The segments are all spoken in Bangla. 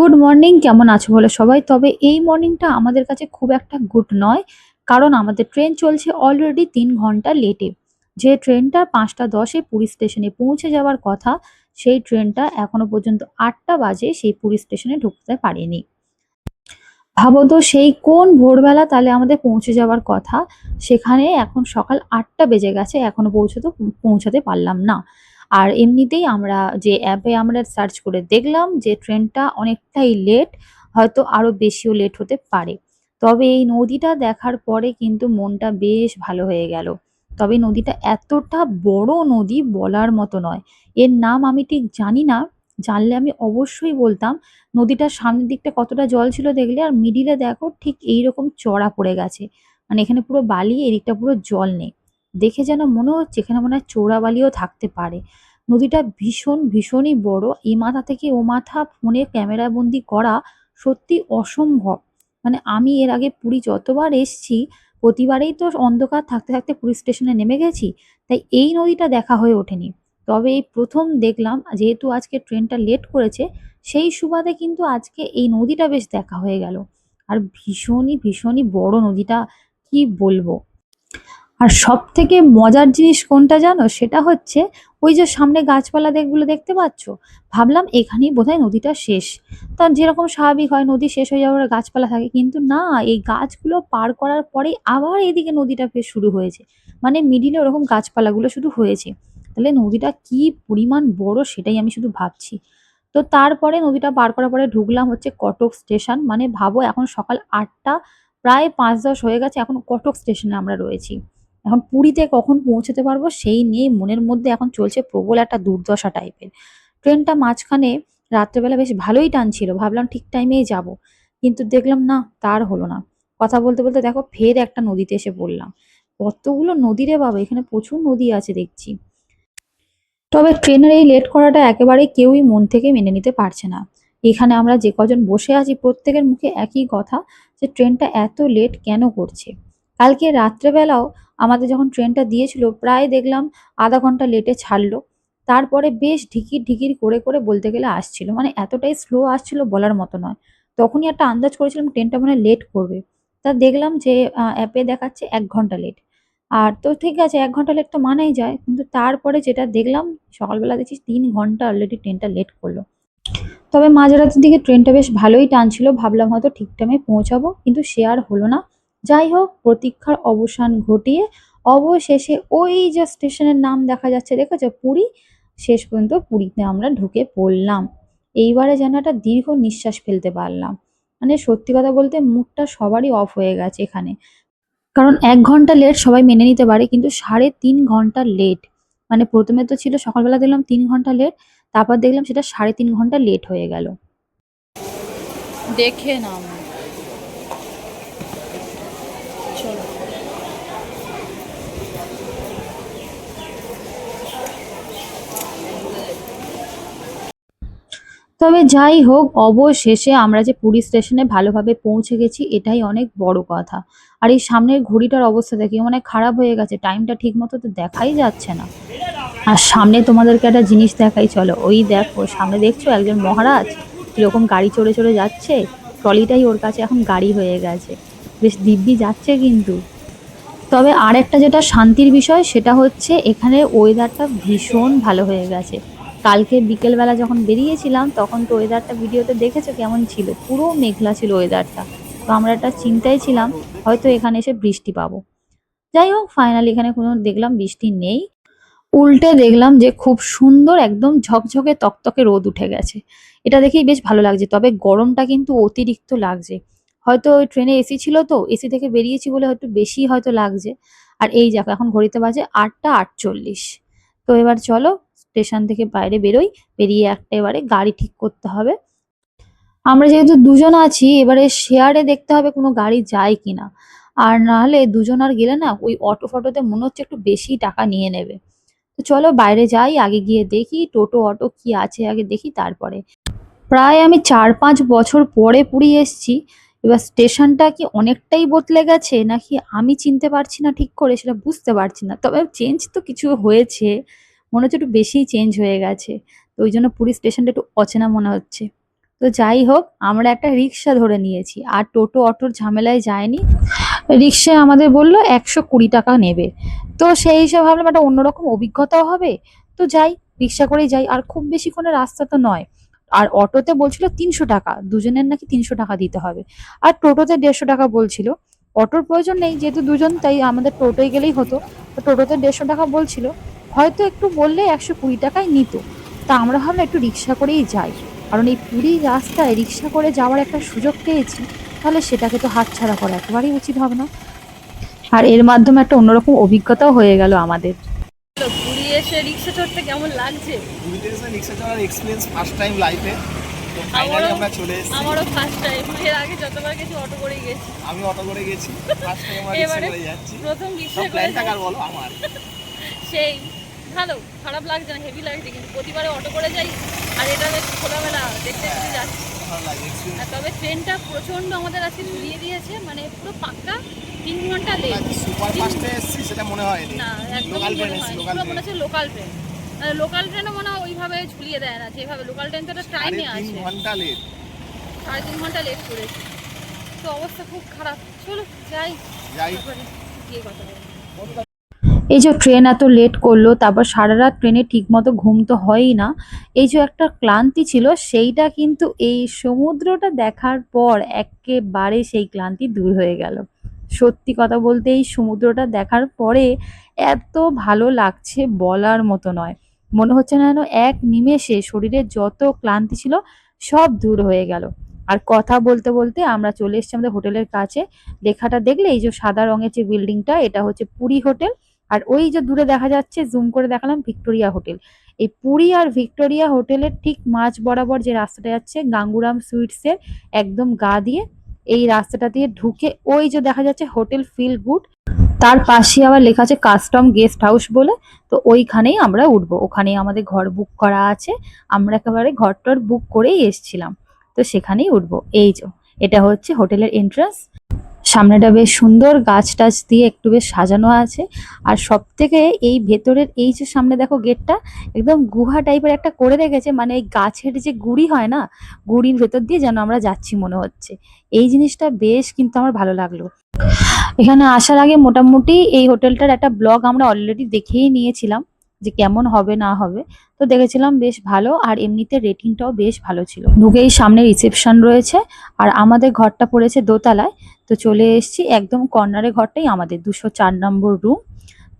গুড মর্নিং কেমন আছো বলে সবাই? তবে এই মর্নিংটা আমাদের কাছে খুব একটা গুড নয়, কারণ আমাদের ট্রেন চলছে অলরেডি তিন ঘণ্টা লেটে যে ট্রেনটা পাঁচটা দশে পুরী স্টেশনে পৌঁছে যাওয়ার কথা, সেই ট্রেনটা এখনও পর্যন্ত আটটা বাজে সেই পুরী স্টেশনে ঢুকতে পারেনি। ভাবো তো সেই কোন ভোরবেলা তাহলে আমাদের পৌঁছে যাওয়ার কথা, সেখানে এখন সকাল আটটা বেজে গেছে, এখনও পৌঁছতে, পৌঁছাতে পারলাম না। আর এমনিতেই আমরা যে অ্যাপে আমরা সার্চ করে দেখলাম যে ট্রেনটা অনেকটাই লেট হয়তো আরও বেশিও লেট হতে পারে। তবে এই নদীটা দেখার পরে কিন্তু মনটা বেশ ভালো হয়ে গেল। তবে নদীটা এতটা বড় নদী বলার মতো নয়। এর নাম আমি ঠিক জানি না। জানলে আমি অবশ্যই বলতাম, নদীটার সামনের দিকটা কতটা জল ছিল দেখলে আর মিডিলে দেখো ঠিক এইরকম চড়া পড়ে গেছে। মানে এখানে পুরো বালি, এদিকটা পুরো জল নেই। দেখে যেন মনে হচ্ছে এখানে মনে হয় চোরা বালিও থাকতে পারে। নদীটা ভীষণ, ভীষণই বড়। এ মাথা থেকে ও মাথা ফোনে ক্যামেরা বন্দি করা সত্যি অসম্ভব। মানে আমি এর আগে পুরী যতবার এসছি, প্রতিবারেই তো অন্ধকার থাকতে থাকতে পুরী স্টেশনে নেমে গেছি, তাই এই নদীটা দেখা হয়ে ওঠেনি। তবে এই প্রথম দেখলাম, যেহেতু আজকে ট্রেনটা লেট করেছে, সেই সুবাদে কিন্তু আজকে এই নদীটা বেশ দেখা হয়ে গেল। আর ভীষণই ভীষণই বড় নদীটা, কি বলব? আর সব থেকে মজার জিনিস কোনটা জানো? সেটা হচ্ছে ওই যে সামনে গাছপালা দেখগুলো দেখতে পাচ্ছ? ভাবলাম এখানেই বোধহয় নদীটা শেষ। তার যেরকম স্বাভাবিক হয়, নদী শেষ হয়ে যাওয়ার গাছপালা থাকে, কিন্তু না, এই গাছগুলো পার করার পরেই আবার এদিকে নদীটা ফের শুরু হয়েছে। মানে মিডিলে ওরকম গাছপালাগুলো শুধু হয়েছে। তাহলে নদীটা কি পরিমাণ বড় সেটাই আমি শুধু ভাবছি। তো তারপরে নদীটা পার করার পরে ঢুকলাম হচ্ছে কটক স্টেশন। মানে ভাবো এখন সকাল আটটা, প্রায় পাঁচ দশ হয়ে গেছে, এখন কটক স্টেশনে আমরা রয়েছি। এখন পুরীতে কখন পৌঁছাতে পারব সেই নিয়ে মনের মধ্যে এখন চলছে প্রবল একটা দুর্দশা টাইপের ট্রেনটা মাঝখানে রাত্রেবেলা বেশ ভালোই টানছিল, ভাবলাম ঠিক টাইমেই যাব। কিন্তু দেখলাম না, তার হলো না। কথা বলতে বলতে দেখো ফের একটা নদীতে এসে পড়লাম। কতগুলো নদী রে বাবা, এখানে প্রচুর নদী আছে দেখছি। তবে ট্রেনের এই লেট করাটা একেবারে কেউই মন থেকে মেনে নিতে পারছে না। এখানে আমরা যে কজন বসে আছি প্রত্যেকের মুখে একই কথা যে ট্রেনটা এত লেট কেন করছে? কালকে রাত্রেবেলাও আমাদের যখন ট্রেনটা দিয়েছিল, প্রায় দেখলাম আধা ঘণ্টা লেটে ছাড়লো। তারপরে বেশ ঢিকির ঢিকির করে করে বলতে গেলে আসছিল। মানে এতটাই স্লো আসছিল বলার মতো নয়। তখনই একটা আন্দাজ করেছিলাম ট্রেনটা মানে লেট করবে। তা দেখলাম যে অ্যাপে দেখাচ্ছে এক ঘণ্টা লেট আর তো ঠিক আছে, এক ঘণ্টা লেট তো মানাই যায়। কিন্তু তারপরে যেটা দেখলাম, সকালবেলা দেখছি তিন ঘণ্টা অলরেডি ট্রেনটা লেট করল। তবে মাঝরাতের দিকে ট্রেনটা বেশ ভালোই টানছিল। ভাবলাম হয়তো ঠিক টাইমে পৌঁছাবো। কিন্তু সে আর হলো না। যাই হোক প্রতীক্ষার অবসান ঘটিয়ে অবশেষে ওই যে স্টেশনের নাম দেখা যাচ্ছে, দেখেছ? পুরী? শেষ পর্যন্ত পুরীতে আমরা ঢুকে পড়লাম। এইবারে যেন একটা দীর্ঘ নিঃশ্বাস ফেলতে পারলাম। মানে সত্যি কথা বলতে মুখটা সবারই অফ হয়ে গেছে এখানে। কারণ এক ঘণ্টা লেট সবাই মেনে নিতে পারে, কিন্তু সাড়ে তিন ঘণ্টা লেট মানে প্রথমে তো ছিল, সকালবেলা দেখলাম তিন ঘণ্টা লেট তারপর দেখলাম সেটা সাড়ে তিন ঘণ্টা লেট হয়ে গেল। দেখে নাম তবে যাই হোক, অবশেষে আমরা যে পুরী স্টেশনে ভালোভাবে পৌঁছে গেছি, এটাই অনেক বড় কথা। আর এই সামনের ঘড়িটার অবস্থা দেখি মানে খারাপ হয়ে গেছে টাইমটা ঠিক মতো তো দেখাই যাচ্ছে না। আর সামনে তোমাদেরকে একটা জিনিস দেখাই, চলো। ওই দেখো, সামনে দেখছ একজন মহারাজ? কীরকম গাড়ি চড়ে চড়ে যাচ্ছে? ট্রলিটাই ওর কাছে এখন গাড়ি হয়ে গেছে। বেশ দিব্যি যাচ্ছে কিন্তু। তবে আর একটা যেটা শান্তির বিষয়, সেটা হচ্ছে এখানে ওয়েদারটা ভীষণ ভালো হয়ে গেছে। কালকে বিকেলবেলা যখন বেরিয়েছিলাম, তখন তো ওয়েদারটা ভিডিওতে দেখেছ কেমন ছিল? পুরো মেঘলা ছিল ওয়েদারটা তো আমরা একটা চিন্তায় ছিলাম, হয়তো এখানে এসে বৃষ্টি পাবো। যাই হোক ফাইনালি এখানে কোনো দেখলাম বৃষ্টি নেই। উল্টে দেখলাম যে খুব সুন্দর একদম ঝকঝকে তকতকে রোদ উঠে গেছে। এটা দেখেই বেশ ভালো লাগছে, তবে গরমটা কিন্তু অতিরিক্ত লাগছে। হয়তো ওই ট্রেনে এসি ছিল তো এসি থেকে বেরিয়েছি বলে হয়তো বেশি হয়তো লাগছে। আর এই দেখো, এখন ঘড়িতে বাজে আটটা আটচল্লিশ। তো এবার চলো স্টেশন থেকে বাইরে বেরোই, বেরিয়ে একটা এবারে গাড়ি ঠিক করতে হবে। আমরা যেহেতু দুজন আছি, এবারে শেয়ারে দেখতে হবে কোনো গাড়ি যায় কিনা। আর না হলে দুজন আর গেলে না, ওই অটো ফটোতে মনে হচ্ছে একটু বেশি টাকা নিয়ে নেবে। তো চলো বাইরে যাই, আগে গিয়ে দেখি টোটো, অটো কি আছে, আগে দেখি তারপরে। প্রায় আমি চার পাঁচ বছর পরে পুরী এসছি। এবার স্টেশনটা কি অনেকটাই বদলে গেছে, নাকি আমি চিনতে পারছি না ঠিক করে, সেটা বুঝতে পারছি না। তবে চেঞ্জ তো কিছু হয়েছে। মনে হচ্ছে একটু বেশিই চেঞ্জ হয়ে গেছে। তো ওই জন্য পুরী স্টেশনটা একটু অচেনা মনে হচ্ছে। তো যাই হোক, আমরা একটা রিক্সা ধরে নিয়েছি। আর টোটো অটোর ঝামেলায় যায়নি। রিক্সায় আমাদের বলল একশো কুড়ি টাকা নেবে। তো সেই হিসাবে ভাবলাম একটা অন্যরকম অভিজ্ঞতাও হবে। তো যাই রিক্সা করেই যাই। আর খুব বেশিক্ষণের রাস্তা তো নয়। আর অটোতে বলছিল তিনশো টাকা। দুজনের নাকি তিনশো টাকা দিতে হবে। আর টোটোতে দেড়শো টাকা বলছিল। অটোর প্রয়োজন নেই, যেহেতু দুজন, তাই আমাদের টোটোয় গেলেই হতো। তো টোটোতে দেড়শো টাকা বলছিল। হয়তো একটু বললে একশো কুড়ি টাকায় নিত। তা আমরা ভাবলাম একটু রিক্সা করেই যাই। কারণ এই পুরী রাস্তায় রিক্সা করে যাওয়ার একটা সুযোগ পেয়েছি তাহলে সেটাকে তো হাতছাড়া করা একেবারেই উচিত হবে না। আর এর মাধ্যমে একটা অন্যরকম অভিজ্ঞতাও হয়ে গেল আমাদের। তো পুরী এসে রিক্সা চড়তে কেমন লাগছে? পুরীতে এসে রিক্সা এক্সপিরিয়েন্স ফার্স্ট টাইম লাইফে তো ফাইনালি আমারও- আমরা চলে এসেছি। আমারও ফার্স্ট টাইম এর আগে যতবার গেছি অটো করেই গেছি। আমি অটো করে গেছি। ফার্স্ট টাইম আমরা রিক্সা করে যাচ্ছি। প্রথম রিক্সা করে প্ল্যানটা কার বলো আমার? সেই। ভালো খারাপ লাগছে না হেভি লাগছে কিন্তু প্রতিবারে অটো করে যাই আর এটা বেশ খোলামেলা দেখতে দেখতে যাচ্ছি। এক্সপিরিয়েন্স আর তবে ট্রেনটা প্রচণ্ড আমাদের আজকে ঘুরিয়ে দিয়েছে মানে পুরো পাক্কা তিন ঘণ্টা লেট সেটা মনে হয়নি না একদম লোকাল ট্রেন হয় লোকাল পুরো মনে ট্রেন হচ্ছে লোকাল ট্রেন লোকাল ট্রেনও মনে হয় ওইভাবে ঝুলিয়ে দেয় না যেভাবে লোকাল ট্রেন তো একটা টাইমে তিন আছে। ঘণ্টা লেট সাড়ে তিন ঘণ্টা লেট করেছি তো অবস্থা খুব খারাপ। চলো যাই। যাই। গিয়ে কথা বলব। এই যে ট্রেন এত লেট করল, তারপর সারা রাত ট্রেনে ঠিক মতো ঘুম তো হয়ই না। এই যে একটা ক্লান্তি ছিল, সেইটা কিন্তু এই সমুদ্রটা দেখার পর একেবারে সেই ক্লান্তি দূর হয়ে গেল। সত্যি কথা বলতে এই সমুদ্রটা দেখার পরে এত ভালো লাগছে বলার মতো নয়। মনে হচ্ছে না যেন এক নিমেষে শরীরে যত ক্লান্তি ছিল, সব দূর হয়ে গেল। আর কথা বলতে বলতে আমরা চলে এসেছি আমাদের হোটেলের কাছে। লেখাটা দেখলে এই যে সাদা রঙের যে বিল্ডিংটা এটা হচ্ছে পুরী হোটেল। আর ওই যে দূরে দেখা যাচ্ছে জুম করে দেখালাম, ভিক্টোরিয়া হোটেল। এই পুরী আর ভিক্টোরিয়া হোটেলের ঠিক মাঝ বরাবর যে রাস্তাটা যাচ্ছে, গাঙ্গুরাম সুইটসের একদম গা দিয়ে, এই রাস্তাটা দিয়ে ঢুকে ওই যে দেখা যাচ্ছে হোটেল ফিল গুড। তার পাশে আবার লেখা আছে কাস্টম গেস্ট হাউস বলে, তো ওইখানেই আমরা উঠবো। ওখানেই আমাদের ঘর বুক করা আছে। আমরা একেবারে ঘরটর বুক করেই এসছিলাম। তো সেখানেই উঠবো। এই যে, এটা হচ্ছে হোটেলের এন্ট্রান্স সামনেটা বেশ সুন্দর গাছ টাছ দিয়ে একটু বেশ সাজানো আছে। আর সব থেকে এই ভেতরের, এই যে সামনে দেখো গেটটা, একদম গুহা টাইপের একটা করে রেখেছে। মানে এই গাছের যে গুড়ি হয় না, গুড়ির ভেতর দিয়ে যেন আমরা যাচ্ছি মনে হচ্ছে। এই জিনিসটা বেশ কিন্তু আমার ভালো লাগল। এখানে আসার আগে মোটামুটি এই হোটেলটার একটা ব্লগ আমরা অলরেডি দেখেই নিয়েছিলাম যে কেমন হবে, না হবে। তো দেখেছিলাম বেশ ভালো, আর এমনিতে রেটিংটাও বেশ ভালো ছিল। ঢুকেই সামনে রিসেপশন রয়েছে, আর আমাদের ঘরটা পড়েছে দোতলায়। তো চলে এসেছি একদম কর্নারে ঘরটাই, আমাদের দুশো চার নম্বর রুম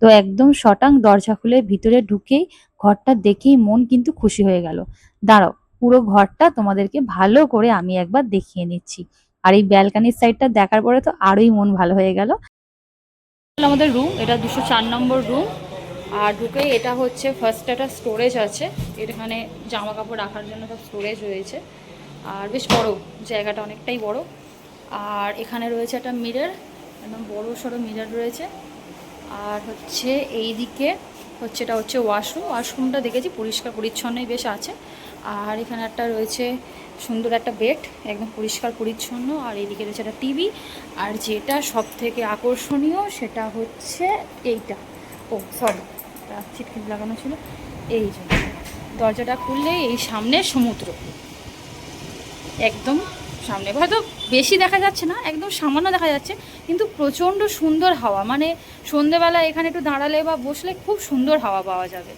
তো একদম শটাং দরজা খুলে ভিতরে ঢুকেই ঘরটা দেখেই মন কিন্তু খুশি হয়ে গেল। দাঁড়াও, পুরো ঘরটা তোমাদেরকে ভালো করে আমি একবার দেখিয়ে নিচ্ছি। আর এই ব্যালকানির সাইডটা দেখার পরে তো আরোই মন ভালো হয়ে গেল। আমাদের রুম এটা দুশো চার নম্বর রুম আর ঢুকে এটা হচ্ছে ফার্স্ট একটা স্টোরেজ আছে। এখানে জামা কাপড় রাখার জন্য সব স্টোরেজ রয়েছে। আর বেশ বড়, জায়গাটা অনেকটাই বড়। আর এখানে রয়েছে একটা মিরর, একদম বড় সড়ো মিরর রয়েছে। আর হচ্ছে এই দিকে হচ্ছে এটা হচ্ছে ওয়াশরুম। ওয়াশরুমটা দেখেছি, পরিষ্কার পরিচ্ছন্নই বেশ আছে। আর এখানে একটা রয়েছে সুন্দর একটা বেড, একদম পরিষ্কার পরিচ্ছন্ন। আর এইদিকে রয়েছে একটা টিভি। আর যেটা সব থেকে আকর্ষণীয় সেটা হচ্ছে এইটা। ও সরি এটা লাগানো ছিল। এই যে, দরজাটা খুললে এই সামনে সমুদ্র। একদম সামনে হয়তো বেশি দেখা যাচ্ছে না, একদম সামান্য দেখা যাচ্ছে, কিন্তু প্রচণ্ড সুন্দর হাওয়া। মানে সন্ধেবেলা এখানে একটু দাঁড়ালে বা বসলে খুব সুন্দর হাওয়া পাওয়া যাবে।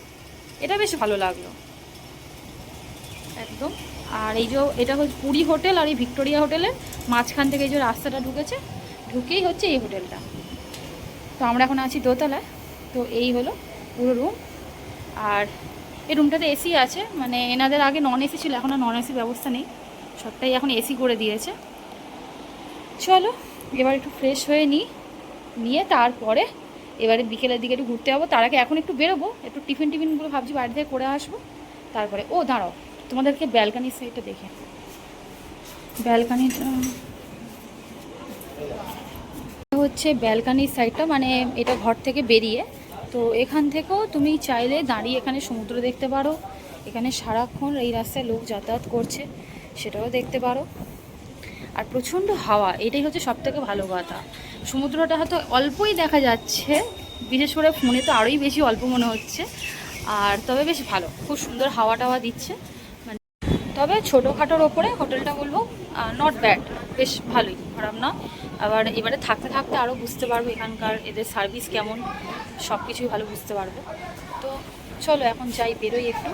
এটা বেশ ভালো লাগল। একদম। আর এই যে এটা হচ্ছে পুরী হোটেল আর এই ভিক্টোরিয়া হোটেলের মাঝখান থেকে এই যে রাস্তাটা ঢুকেছে, ঢুকেই হচ্ছে এই হোটেলটা। তো আমরা এখন আছি দোতলায়। তো এই হলো পুরো রুম আর এই রুমটাতে এসি আছে। মানে এনাদের আগে নন এসি ছিল, এখন আর নন এসি ব্যবস্থা নেই। সবটাই এখন এসি করে দিয়েছে। চলো, এবার একটু ফ্রেশ হয়ে নিই নিয়ে তারপরে এবারে বিকেলের দিকে একটু ঘুরতে যাব। তার আগে এখন একটু বেরোবো, একটু টিফিন টিফিনগুলো ভাবছি বাড়ি থেকে করে আসব। তারপরে, ও দাঁড়াও, তোমাদেরকে ব্যালকানির সাইডটা দেখে। ব্যালকানিটা হচ্ছে ব্যালকানির সাইডটা মানে এটা ঘর থেকে বেরিয়ে। তো এখান থেকেও তুমি চাইলে দাঁড়িয়ে এখানে সমুদ্র দেখতে পারো। এখানে সারাক্ষণ এই রাস্তায় লোক যাতায়াত করছে, সেটাও দেখতে পারো। আর প্রচণ্ড হাওয়া, এটাই হচ্ছে সব থেকে ভালো কথা। সমুদ্রটা হয়তো অল্পই দেখা যাচ্ছে, বিশেষ করে ফোনে তো আরোই বেশি অল্প মনে হচ্ছে। আর তবে বেশ ভালো, খুব সুন্দর হাওয়া টাওয়া দিচ্ছে। মানে তবে ছোটোখাটোর ওপরে হোটেলটা বলব নট ব্যাড বেশ ভালোই, খারাপ না। আবার এবারে থাকতে থাকতে আরও বুঝতে পারব এখানকার এদের সার্ভিস কেমন সব কিছুই ভালো বুঝতে পারব। তো চলো, এখন যাই, বেরোই একটু।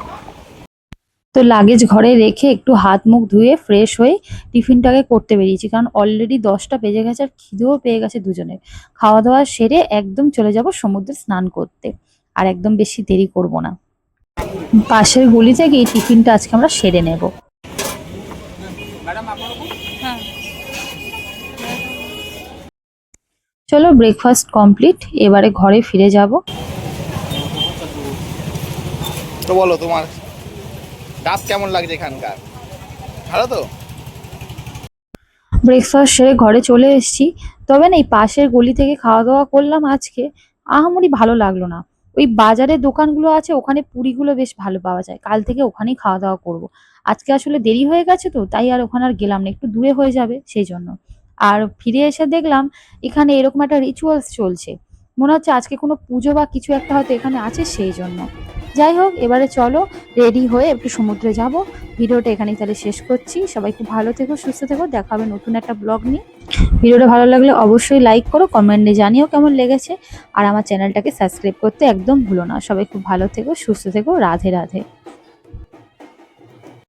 তো লাগেজ ঘরে রেখে একটু হাত মুখ ধুয়ে ফ্রেশ হয়ে টিফিনটাকে করতে বেরিয়েছি। কারণ অলরেডি দশটা বেজে গেছে আর খিদেও পেয়ে গেছে দুজনের। খাওয়া দাওয়া সেরে একদম চলে যাব সমুদ্রে স্নান করতে। আর একদম বেশি দেরি করব না। পাশের গলি থেকে এই টিফিনটা আজকে আমরা সেরে নেব। চলো ব্রেকফাস্ট কমপ্লিট এবারে ঘরে ফিরে যাব। তো বলো তোমার ডাব কেমন লাগছে এখানকার? ভালো তো? ব্রেকফাস্ট সেরে ঘরে চলে এসেছি। তবে না, এই পাশের গলি থেকে খাওয়া দাওয়া করলাম আজকে। আহামরি ভালো লাগল না। ওই বাজারের দোকানগুলো আছে, ওখানে পুরিগুলো বেশ ভালো পাওয়া যায়। কাল থেকে ওখানেই খাওয়া দাওয়া করব। আজকে আসলে দেরি হয়ে গেছে তো, তাই আর ওখানে আর গেলাম না। একটু দূরে হয়ে যাবে, সেই জন্য। আর ফিরে এসে দেখলাম, এখানে এরকম একটা রিচুয়ালস চলছে। মনে হচ্ছে আজকে কোনো পুজো বা কিছু একটা হয়তো এখানে আছে, সেই জন্য। যাই হোক এবারে চলো রেডি হয়ে একটু সমুদ্রে যাব। ভিডিওটা এখানেই তাহলে শেষ করছি। সবাই খুব ভালো থেকো, সুস্থ থেকো। দেখা হবে নতুন একটা ব্লগ নিয়ে। ভিডিওটা ভালো লাগলে অবশ্যই লাইক করো কমেন্টে জানিও কেমন লেগেছে। আর আমার চ্যানেলটাকে সাবস্ক্রাইব করতে একদম ভুলো না। সবাই খুব ভালো থেকো, সুস্থ থেকো। রাধে রাধে।